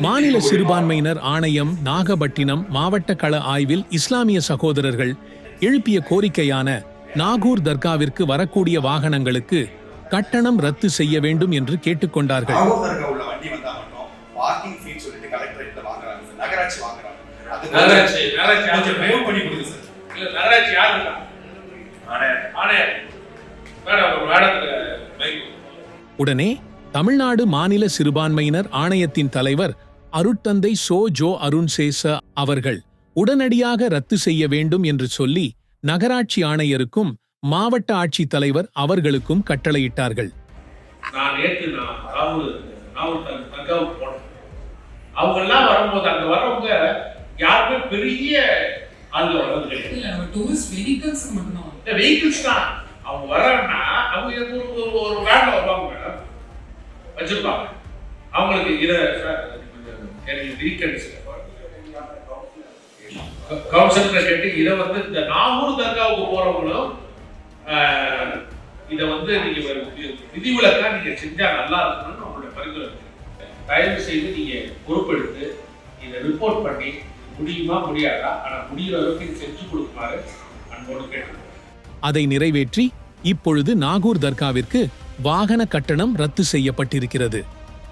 மாநில கோயில் சிறுபான்மையினர் ஆணையம் நாகப்பட்டினம் மாவட்ட கள ஆய்வில் இஸ்லாமிய சகோதரர்கள் எழுப்பிய கோரிக்கையான நாகூர் தர்காவிற்கு வரக்கூடிய வாகனங்களுக்கு கட்டணம் ரத்து செய்ய வேண்டும் என்று கேட்டுக்கொண்டார்கள். நகராட்சி உடனே தமிழ்நாடு மாநில சிறுபான்மையினர் ஆணையத்தின் தலைவர் அருட்தந்தை சோ ஜோ அருண்சேச அவர்கள் உடனடியாக ரத்து செய்ய வேண்டும் என்று சொல்லி நகராட்சி ஆணையருக்கும் மாவட்ட ஆட்சித் தலைவர் அவர்களுக்கும் கட்டளையிட்டார்கள். நான் நேற்று நான் போனேன். வரும்போது அங்க வரவங்க யாருமே பெரிய ஆள்ல வர்றது கிடையாது வெஹிக்கிள்ஸ் தான். அவங்க வர்றாங்கன்னா அவங்க எனக்கு ஒரு ஒரு வேன்ல வருவாங்க மேடம் வச்சிருப்பாங்க. அவங்களுக்கு இதை வீக்கெண்ட்ஸ் கவுன்சிலர் கேட்டு இதை வந்து இந்த நாகூர் தர்காவுக்கு போறவங்களும் இதை வந்து நீங்க விதிவிலக்கா நீங்க செஞ்சா நல்லா இருக்கணும்னு உங்களுடைய பரிந்துரை தயவு செய்து நீங்க பொறுப்பெடுத்து இதை ரிப்போர்ட் பண்ணி முடியுமா முடியாதா? ஆனா முடிகிற அளவுக்கு இது செஞ்சு கொடுக்குமாறு அன்போடு கேட்டு அதை நிறைவேற்றி இப்பொழுது நாகூர் தர்காவிற்கு வாகன கட்டணம் ரத்து செய்யப்பட்டிருக்கிறது.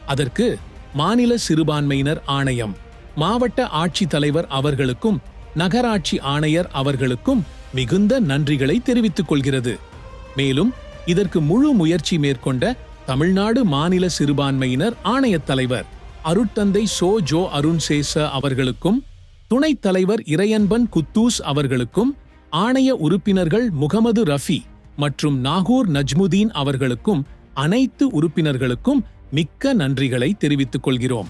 அதற்கு மாநில சிறுபான்மையினர் ஆணையம் மாவட்ட ஆட்சித் தலைவர் அவர்களுக்கும் நகராட்சி ஆணையர் அவர்களுக்கும் மிகுந்த நன்றிகளை தெரிவித்துக் கொள்கிறது. மேலும் இதற்கு முழு முயற்சி மேற்கொண்ட தமிழ்நாடு மாநில சிறுபான்மையினர் ஆணையத் தலைவர் அருட்தந்தை சோ ஜோ அருண்சேச அவர்களுக்கும் துணைத் தலைவர் இறையன்பன் குத்தூஸ் அவர்களுக்கும் ஆணைய உறுப்பினர்கள் முகமது ரஃபி மற்றும் நாகூர் நஜ்முதீன் அவர்களுக்கும் அனைத்து உறுப்பினர்களுக்கும் மிக்க நன்றிகளை தெரிவித்துக் கொள்கிறோம்.